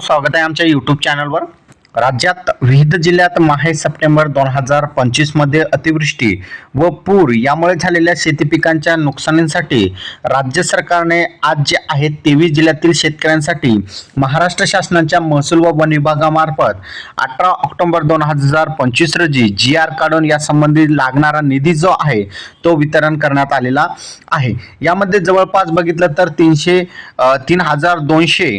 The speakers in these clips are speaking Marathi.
स्वागत आहे आमच्या यूट्यूब चॅनलवर राज्यात विविध जिल्ह्यात माहे सप्टेंबर दोन हजार पंचवीसमध्ये अतिवृष्टी व पूर यामुळे झालेल्या शेती पिकांच्या नुकसानीसाठी राज्य सरकारने आज जे आहे तेवीस जिल्ह्यातील शेतकऱ्यांसाठी महाराष्ट्र शासनाच्या महसूल व वन विभागामार्फत अठरा ऑक्टोबर दोन हजार पंचवीस रोजी जी आर काढून यासंबंधी लागणारा निधी जो आहे तो वितरण करण्यात आलेला आहे. यामध्ये जवळपास बघितलं तर तीनशे तीन हजार दोनशे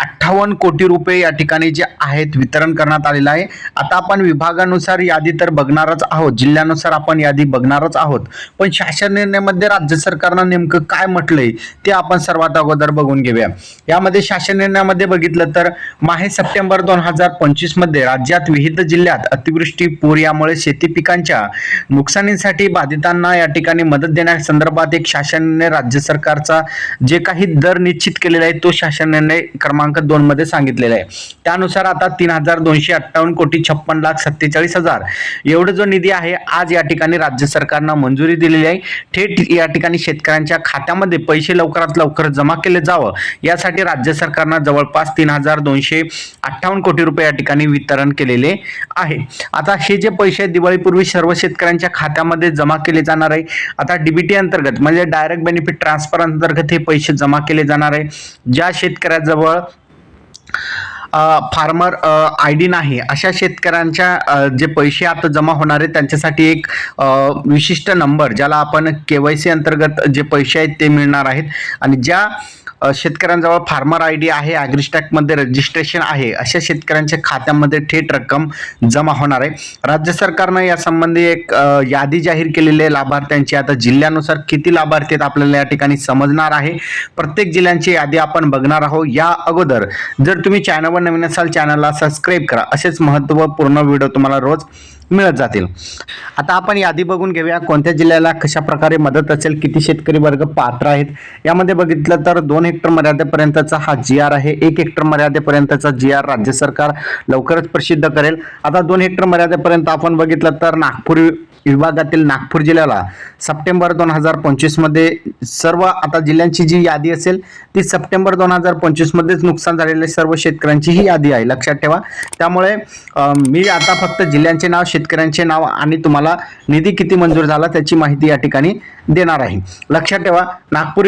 अठ्ठावन्न कोटी रुपये या ठिकाणी जे आहेत वितरण करण्यात आलेलं आहे. आता आपण विभागानुसार यादी तर बघणारच आहोत. जिल्ह्यानुसार आपण यादी बघणारच आहोत. पण शासन निर्णयामध्ये राज्य सरकारनं नेमकं काय म्हटलंय ते आपण सर्वात अगोदर बघून घेऊया. यामध्ये शासन निर्णयामध्ये बघितलं तर माहे सप्टेंबर दोन हजार पंचवीसमध्ये राज्यात विविध जिल्ह्यात अतिवृष्टी पूर यामुळे शेती पिकांच्या नुकसानीसाठी बाधितांना या ठिकाणी मदत देण्यासंदर्भात एक शासन निर्णय राज्य सरकारचा जे काही दर निश्चित केलेला आहे तो शासन निर्णय क्रमांक दोन मध्ये सांगितलेलं आहे. त्यानुसार आता तीन हजार दोनशे अठ्ठावन्न कोटी छप्पन लाख सत्तेचाळीस हजार. एवढं जो निधी आहे आज या ठिकाणी राज्य सरकारनं मंजुरी दिलेली आहे. थेट या ठिकाणी शेतकऱ्यांच्या खात्यामध्ये पैसे लवकरात लवकर जमा केले जावं. यासाठी राज्य सरकारनं जवळपास तीन हजार दोनशे अठ्ठावन्न कोटी रुपये या ठिकाणी वितरण केलेले आहे. आता हे जे पैसे दिवाळीपूर्वी सर्व शेतकऱ्यांच्या खात्यामध्ये जमा केले जाणार आहे. आता डीबीटी अंतर्गत म्हणजे डायरेक्ट बेनिफिट ट्रान्सफर अंतर्गत हे पैसे जमा केले जाणार आहे. ज्या शेतकऱ्याजवळ फार्मर आय डी नाही. अशा शेतकऱ्यांच्या जे पैसे आता जमा होणार आहेत त्यांच्यासाठी एक विशिष्ट नंबर ज्याला आपण के वाय सी अंतर्गत जे पैसे आहेत ते मिळणार आहेत. आणि ज्या शेतकऱ्यांजवळ फार्मर आय डी आहे ॲग्रिस्टॅकमध्ये रजिस्ट्रेशन आहे अशा शेतकऱ्यांच्या खात्यामध्ये थेट रक्कम जमा होणार आहे. राज्य सरकारनं यासंबंधी एक यादी जाहीर केलेली आहे लाभार्थ्यांची. आता जिल्ह्यानुसार किती लाभार्थी आहेत आपल्याला या ठिकाणी समजणार आहे. प्रत्येक जिल्ह्यांची यादी आपण बघणार आहोत. या अगोदर जर तुम्ही चॅनलवर नवीन असाल चॅनलला सबस्क्राईब करा. असेच महत्त्वपूर्ण व्हिडिओ तुम्हाला रोज मिळत जातील. आता आपण यादी बघून घेऊया कोणत्या जिल्ह्याला कशा प्रकारे मदत असेल किती शेतकरी वर्ग पात्र आहेत? यामध्ये बघितलं तर दोन हेक्टर मर्यादेपर्यंतचा हा जी आर आहे एक हेक्टर मर्यादेपर्यंतचा जी आर राज्य सरकार लवकरच प्रसिद्ध करेल. आता दोन हेक्टर मर्यादेपर्यंत आपण बघितलं तर नागपूर विभागातील नागपूर जिल्ह्याला सप्टेंबर दोन हजार पंचवीसमध्ये सर्व आता जिल्ह्यांची जी यादी असेल ती सप्टेंबर दोन हजार पंचवीसमध्येच नुकसान झालेल्या सर्व शेतकऱ्यांची ही यादी आहे. लक्षात ठेवा. त्यामुळे मी आता फक्त जिल्ह्यांचे नाव शेतकऱ्यांचे नाव आणि तुम्हाला निधी किती मंजूर झाला त्याची माहिती या ठिकाणी देणार आहे. लक्षात ठेवा नागपूर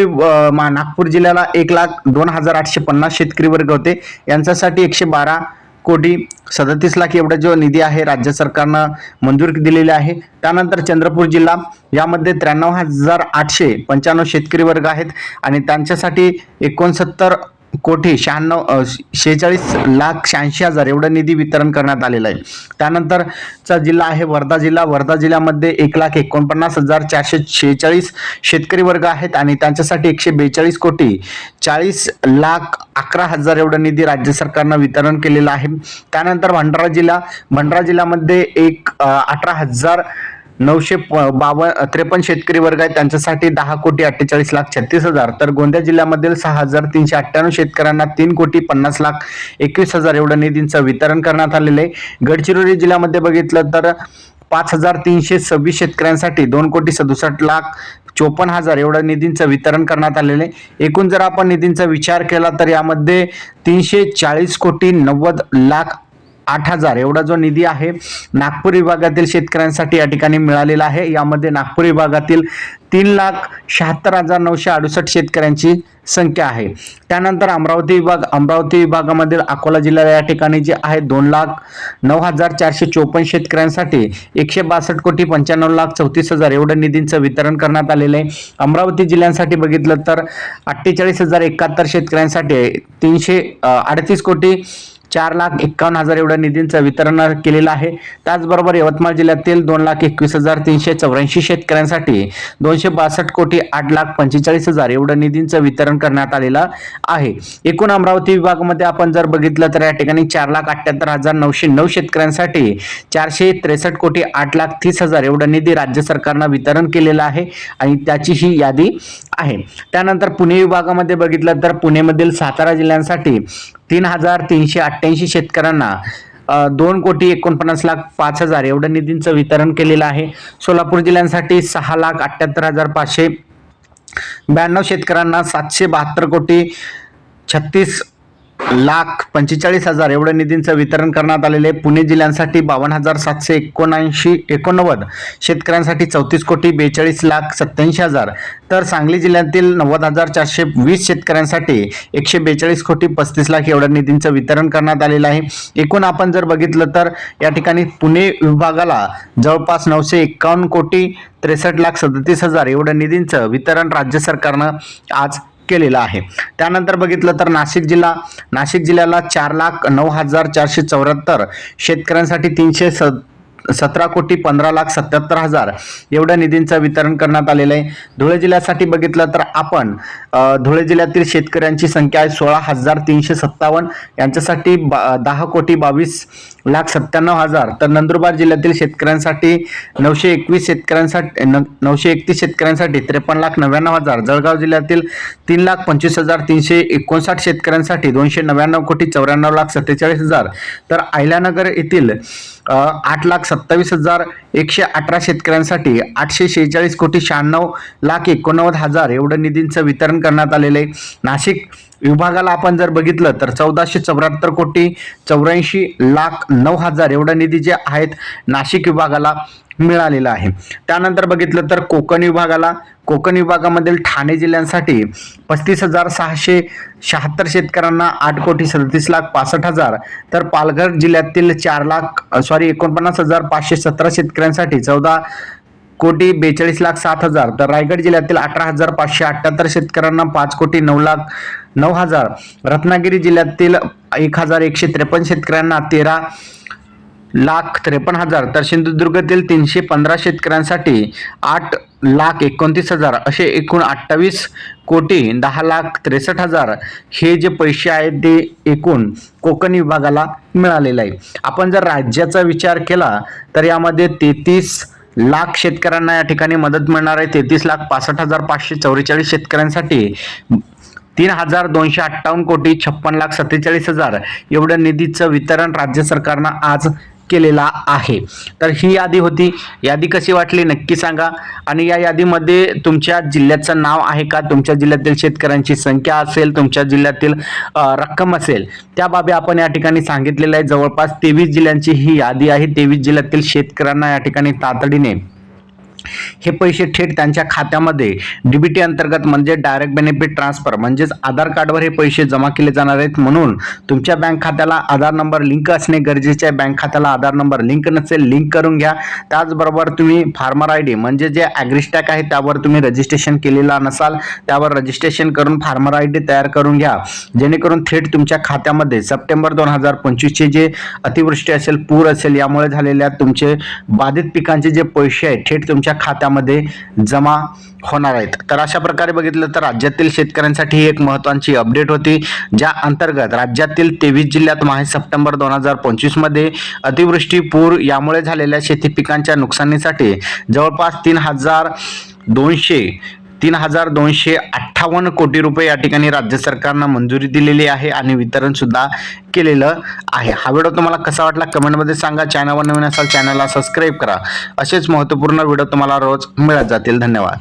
मा- नागपूर जिल्ह्याला एक लाख दोन हजार आठशे पन्नास शेतकरी वर्ग होते. यांच्यासाठी एकशे बारा कोटी सदतीस लाख एवढा जो निधी आहे राज्य सरकारनं मंजूर दिलेला आहे. त्यानंतर चंद्रपूर जिल्हा यामध्ये त्र्याण्णव हजार आठशे पंच्याण्णव शेतकरी वर्ग आहेत आणि त्यांच्यासाठी एकोणसत्तर कोटी शहाण्णव शेहेचाळीस लाख शहाऐंशी हजार एवढं निधी वितरण करण्यात आलेलं आहे. त्यानंतरचा जिल्हा आहे वर्धा जिल्हा. वर्धा जिल्ह्यामध्ये एक लाख एकोणपन्नास हजार चारशे शेहेचाळीस शेतकरी वर्ग आहेत आणि त्यांच्यासाठी एकशे बेचाळीस कोटी चाळीस लाख अकरा हजार एवढं निधी राज्य सरकारनं वितरण केलेलं आहे. त्यानंतर भंडारा जिल्हा. भंडारा जिल्ह्यामध्ये एक अठरा हजार नऊशे प- बावन्न त्रेपन्न शेतकरी वर्ग आहेत. त्यांच्यासाठी दहा कोटी अठ्ठेचाळीस लाख छत्तीस हजार. तर गोंदिया जिल्ह्यामधील सहा हजार तीनशे अठ्ठ्याण्णव शेतकऱ्यांना तीन कोटी पन्नास लाख एकवीस हजार एवढं निधींचं वितरण करण्यात आलेलं आहे. गडचिरोली जिल्ह्यामध्ये बघितलं तर पाच हजार तीनशे सव्वीस शेतकऱ्यांसाठी दोन कोटी सदुसष्ट लाख चोपन्न हजार एवढं निधींचं वितरण करण्यात आलेलं आहे. एकूण जर आपण निधींचा विचार केला तर यामध्ये तीनशे चाळीस कोटी नव्वद लाख आठ हजार. एवढा जो निधी आहे नागपूर विभागातील शेतकऱ्यांसाठी या ठिकाणी मिळालेला आहे. यामध्ये नागपूर विभागातील तीन लाख शहात्तर हजार नऊशे अडुसष्ट शेतकऱ्यांची संख्या आहे. त्यानंतर अमरावती विभाग अमरावती विभागामधील अकोला जिल्ह्याला या ठिकाणी जे आहे दोन लाख नऊ हजार चारशे चोपन्न शेतकऱ्यांसाठी एकशे बासष्ट कोटी पंच्याण्णव लाख चौतीस हजार एवढं निधींचं वितरण करण्यात आलेलं आहे. अमरावती जिल्ह्यांसाठी बघितलं तर अठ्ठेचाळीस हजार एकाहत्तर शेतकऱ्यांसाठी तीनशे अडतीस कोटी चार लाख एक्कावन्न हजार एवढ्या निधींचं वितरण केलेलं आहे. त्याचबरोबर यवतमाळ जिल्ह्यातील दोन लाख एकवीस हजार तीनशे चौऱ्याऐंशी शेतकऱ्यांसाठी दोनशे बासष्ट कोटी आठ लाख पंचेचाळीस हजार एवढं निधींचं वितरण करण्यात आलेलं आहे. एकूण अमरावती विभागामध्ये आपण जर बघितलं तर या ठिकाणी चार लाख अठ्याहत्तर हजार नऊशे नऊ शेतकऱ्यांसाठी चारशे त्रेसष्ट कोटी आठ लाख तीस हजार एवढं निधी राज्य सरकारनं वितरण केलेलं आहे आणि त्याची ही यादी आहे. त्यानंतर पुणे विभागामध्ये बघितलं तर पुणेमधील सातारा जिल्ह्यांसाठी तीन हजार तीनशे अठ्ठ्याऐंशी शेतकऱ्यांना दोन कोटी एकोणपन्नास लाख पाच हजार एवढं निधींचं वितरण केलेलं आहे. सोलापूर जिल्ह्यांसाठी सहा लाख अठ्ठ्याहत्तर हजार पाचशे ब्याण्णव शेतकऱ्यांना सातशे बहात्तर कोटी छत्तीस लाख पंचेचाळीस हजार एवढ्या निधींचं वितरण करण्यात आलेले आहे. पुणे जिल्ह्यांसाठी बावन्न हजार सातशे एकोणऐंशी एकोणनव्वद शेतकऱ्यांसाठी चौतीस कोटी बेचाळीस लाख सत्याऐंशी हजार. तर सांगली जिल्ह्यातील नव्वद हजार चारशे वीस शेतकऱ्यांसाठी एकशे बेचाळीस कोटी पस्तीस लाख एवढ्या निधींचं वितरण करण्यात आलेलं आहे. एकूण आपण जर बघितलं तर या ठिकाणी पुणे विभागाला जवळपास नऊशे एकावन्न कोटी त्रेसष्ट लाख सदतीस हजार एवढ्या निधींचं वितरण राज्य सरकारनं आज केलेलं आहे. त्यानंतर बघितलं तर नाशिक जिल्हा नाशिक जिल्ह्याला चार लाख नऊ हजार चारशे चौऱ्याहत्तर शेतकऱ्यांसाठी तीनशे स सतरा कोटी पंधरा लाख सत्याहत्तर हजार एवढ्या निधींचं वितरण करण्यात आलेलं आहे. धुळे जिल्ह्यासाठी बघितलं तर आपण धुळे जिल्ह्यातील शेतकऱ्यांची संख्या आहे सोळा हजार तीनशे सत्तावन्न. यांच्यासाठी बा दहा कोटी बावीस लाख सत्त्याण्णव हजार. तर नंदुरबार जिल्ह्यातील शेतकऱ्यांसाठी नऊशे एकवीस शेतकऱ्यांसाठी न नऊशे एकतीस शेतकऱ्यांसाठी त्रेपन्न लाख नव्याण्णव हजार. जळगाव जिल्ह्यातील तीन लाख पंचवीस हजार तीनशे एकोणसाठ शेतकऱ्यांसाठी दोनशे नव्याण्णव कोटी चौऱ्याण्णव लाख सत्तेचाळीस हजार. तर अहिल्यानगर येथील आठ लाख सत्तावीस हजार एकशे अठरा शेतकऱ्यांसाठी आठशे शेहेचाळीस कोटी शहाण्णव लाख एकोणनव्वद हजार एवढं निधींचं वितरण करण्यात आलेलं आहे. नाशिक विभागाला आपण जर बघितलं तर चौदाशे चौऱ्याहत्तर कोटी चौऱ्याऐंशी लाख नऊ हजार एवढं निधी जे आहेत नाशिक विभागाला मिळालेला आहे. त्यानंतर बघितलं तर कोकण विभागाला कोकण विभागामधील ठाणे जिल्ह्यांसाठी पस्तीस हजार सहाशे शहात्तर शेतकऱ्यांना आठ कोटी सदतीस लाख पासष्ट हजार तर पालघर जिल्ह्यातील चार लाख सॉरी एकोणपन्नास हजार पाचशे सतरा शेतकऱ्यांसाठी चौदा कोटी बेचाळीस लाख सात हजार तर रायगड जिल्ह्यातील अठरा हजार पाचशे अठ्ठ्याहत्तर शेतकऱ्यांना पाच कोटी नऊ लाख नऊ हजार. रत्नागिरी जिल्ह्यातील एक हजार एकशे त्रेपन्न शेतकऱ्यांना तेरा लाख त्रेपन्न हजार. तर सिंधुदुर्गातील तीनशे पंधरा शेतकऱ्यांसाठी आठ लाख एकोणतीस हजार. असे एकूण अठ्ठावीस कोटी दहा लाख त्रेसष्ट हजार हे जे पैसे आहेत ते एकूण कोकण विभागाला मिळालेलं आहे आपण जर राज्याचा विचार केला तर यामध्ये तेहतीस लाख शेतकऱ्यांना या ठिकाणी मदत मिळणार आहे. तेहतीस लाख पासष्ट हजार पाचशे चौवेचाळीस शेतकऱ्यांसाठी तीन हजार दोनशे अठ्ठावन्न कोटी छप्पन लाख सत्तेचाळीस हजार एवढं निधीचं वितरण राज्य सरकारनं आज केलेला आहे. तर ही यादी होती. यादी कशी वाटली नक्की सांगा. आणि या यादीमध्ये तुमच्या जिल्ह्याचं नाव आहे का? तुमच्या जिल्ह्यातील शेतकऱ्यांची संख्या असेल तुमच्या जिल्ह्यातील रक्कम असेल त्या बाबी आपण या ठिकाणी सांगितलेलं आहे. जवळपास तेवीस जिल्ह्यांची ही यादी आहे. तेवीस जिल्ह्यातील शेतकऱ्यांना या ठिकाणी तातडीने हे पैसे थेट त्यांच्या खात्यामध्ये डीबीटी अंतर्गत म्हणजे डायरेक्ट बेनिफिट ट्रान्सफर म्हणजेच आधार कार्डवर हे पैसे जमा केले जाणार आहेत म्हणून तुमच्या बँक खात्याला आधार नंबर लिंक असणे गरजेचे आहे. बँक खात्याला आधार नंबर लिंक नसेल लिंक करून घ्या. त्याचबरोबर तुम्ही फार्मर आय डी म्हणजे जे ॲग्रिस्टॅक आहे त्यावर तुम्ही रजिस्ट्रेशन केलेला नसाल त्यावर रजिस्ट्रेशन करून फार्मर आय डी तयार करून घ्या. जेणेकरून थेट तुमच्या खात्यामध्ये सप्टेंबर दोन हजार पंचवीसचे जे अतिवृष्टी असेल पूर असेल यामुळे झालेल्या तुमचे बाधित पिकांचे जे पैसे आहेत थेट तुमच्या खात्यामध्ये जमा होणार आहेत. तर अशा प्रकारे बघितलं तर राज्यातील शेतकऱ्यांसाठी ही एक महत्त्वाची अपडेट होती ज्या अंतर्गत राज्यातील तेवीस जिल्ह्यात माहे सप्टेंबर दोन हजार पंचवीसमध्ये अतिवृष्टी पूर यामुळे झालेल्या शेती पिकांच्या नुकसानीसाठी जवळपास तीन हजार दोनशे तीन हजार दोनशे अठ्ठावन्न कोटी रुपये या ठिकाणी राज्य सरकारनं मंजुरी दिलेली आहे आणि वितरण सुद्धा केलेलं आहे. हा व्हिडिओ तुम्हाला कसा वाटला कमेंटमध्ये सांगा. चॅनलवर नवीन असाल चॅनलला सबस्क्राईब करा. असेच महत्त्वपूर्ण व्हिडिओ तुम्हाला रोज मिळत जातील. धन्यवाद.